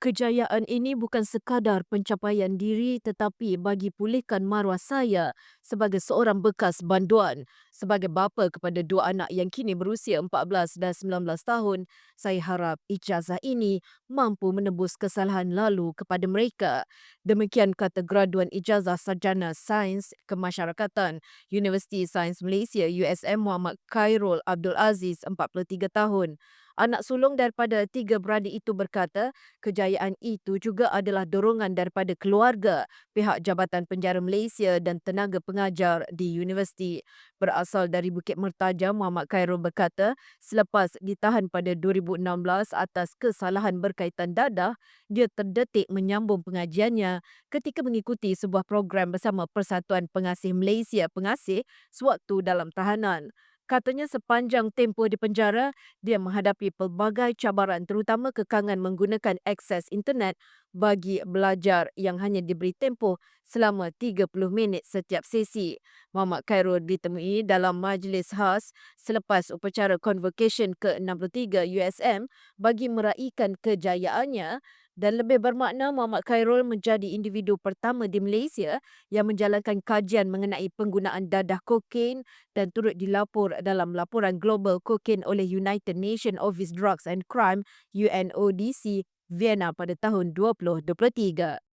Kejayaan ini bukan sekadar pencapaian diri tetapi bagi pulihkan maruah saya sebagai seorang bekas banduan. Sebagai bapa kepada dua anak yang kini berusia 14 dan 19 tahun, saya harap ijazah ini mampu menebus kesalahan lalu kepada mereka. Demikian kata graduan ijazah sarjana Sains Kemasyarakatan Universiti Sains Malaysia USM Muhammad Khairul Abdul Aziz 43 tahun. Anak sulung daripada tiga beradik itu berkata, kejayaan itu juga adalah dorongan daripada keluarga, pihak Jabatan Penjara Malaysia dan tenaga pengajar di universiti. Berasal dari Bukit Mertajam, Muhammad Khairul berkata, selepas ditahan pada 2016 atas kesalahan berkaitan dadah, dia terdetik menyambung pengajiannya ketika mengikuti sebuah program bersama Persatuan Pengasih Malaysia Pengasih sewaktu dalam tahanan. Katanya sepanjang tempoh di penjara, dia menghadapi pelbagai cabaran terutama kekangan menggunakan akses internet bagi belajar yang hanya diberi tempoh selama 30 minit setiap sesi. Muhammad Khairul ditemui dalam majlis khas selepas upacara convocation ke-63 USM bagi meraihkan kejayaannya dan lebih bermakna Muhammad Khairul menjadi individu pertama di Malaysia yang menjalankan kajian mengenai penggunaan dadah kokain dan turut dilapor dalam laporan global kokain oleh United Nations Office Drugs and Crime UNODC Vienna pada tahun 2023.